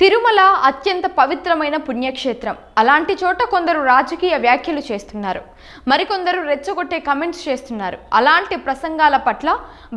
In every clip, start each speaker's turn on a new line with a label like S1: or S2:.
S1: తిరుమల అత్యంత పవిత్రమైన పుణ్యక్షేత్రం. అలాంటి చోట కొందరు రాజకీయ వ్యాఖ్యలు చేస్తున్నారు. మరికొందరు రెచ్చగొట్టే కమెంట్స్ చేస్తున్నారు. అలాంటి ప్రసంగాల పట్ల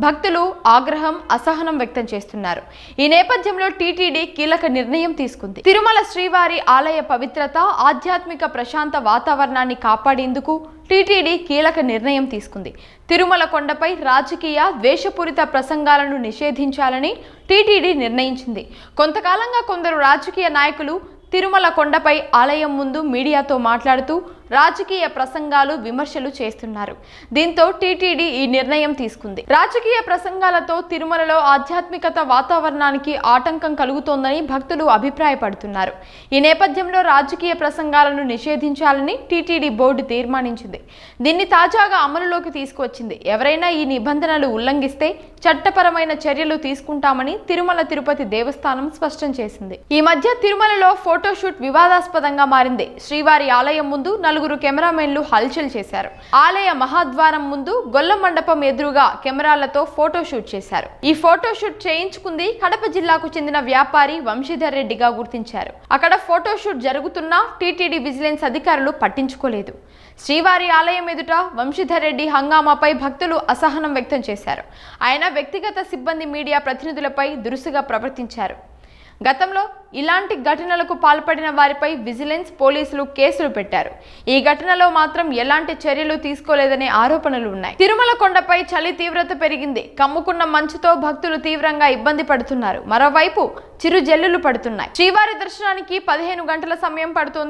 S1: భక్తులు ఆగ్రహం అసహనం వ్యక్తం చేస్తున్నారు. ఈ నేపథ్యంలో టీటీడీ కీలక నిర్ణయం తీసుకుంది. తిరుమల శ్రీవారి ఆలయ పవిత్రత ఆధ్యాత్మిక ప్రశాంత వాతావరణాన్ని కాపాడేందుకు టీటీడీ కీలక నిర్ణయం తీసుకుంది. తిరుమల కొండపై రాజకీయ ద్వేషపూరిత ప్రసంగాలను నిషేధించాలని టీటీడీ నిర్ణయించింది. కొంతకాలంగా కొందరు రాజకీయ నాయకులు తిరుమల కొండపై ఆలయం ముందు మీడియాతో మాట్లాడుతూ రాజకీయ ప్రసంగాలు విమర్శలు చేస్తున్నారు. దీంతో టీటీడీ ఈ నిర్ణయం తీసుకుంది. రాజకీయ ప్రసంగాలతో తిరుమలలో ఆధ్యాత్మికత వాతావరణానికి ఆటంకం కలుగుతోందని భక్తులు అభిప్రాయపడుతున్నారు. ఈ నేపథ్యంలో రాజకీయ ప్రసంగాలను నిషేధించాలని టీటీడీ బోర్డు తీర్మానించింది. దీన్ని తాజాగా అమలులోకి తీసుకువచ్చింది. ఎవరైనా ఈ నిబంధనలు ఉల్లంఘిస్తే చట్టపరమైన చర్యలు తీసుకుంటామని తిరుమల తిరుపతి దేవస్థానం స్పష్టం చేసింది. ఈ మధ్య తిరుమలలో ఫోటోషూట్ వివాదాస్పదంగా మారింది. శ్రీవారి ఆలయం ముందు నలుగురు కెమెరామెన్లు హల్చల్ చేశారు. ఆలయ మహాద్వారం ముందు గొల్ల మండపం ఎదురుగా కెమెరాలతో ఫోటోషూట్ చేశారు. ఈ ఫోటోషూట్ చేయించుకుంది కడప జిల్లాకు చెందిన వ్యాపారి వంశీధర్ రెడ్డిగా గుర్తించారు. అక్కడ ఫోటోషూట్ జరుగుతున్నా టీటీడీ విజిలెన్స్ అధికారులు పట్టించుకోలేదు. శ్రీవారి ఆలయం ఎదుట వంశీధర్ రెడ్డి హంగామాపై భక్తులు అసహనం వ్యక్తం చేశారు. ఆయన వ్యక్తిగత సిబ్బంది మీడియా ప్రతినిధులపై దురుసుగా ప్రవర్తించారు. గతంలో ఇలాంటి ఘటనలకు పాల్పడిన వారిపై విజిలెన్స్ పోలీసులు కేసులు పెట్టారు. ఈ ఘటనలో మాత్రం ఎలాంటి చర్యలు తీసుకోలేదనే ఆరోపణలు ఉన్నాయి. తిరుమల కొండపై చలి తీవ్రత పెరిగింది. కమ్ముకున్న మంచుతో భక్తులు తీవ్రంగా ఇబ్బంది పడుతున్నారు. మరోవైపు చిరు జల్లులు పడుతున్నాయి. శ్రీవారి దర్శనానికి పదిహేను గంటల సమయం పడుతుంది.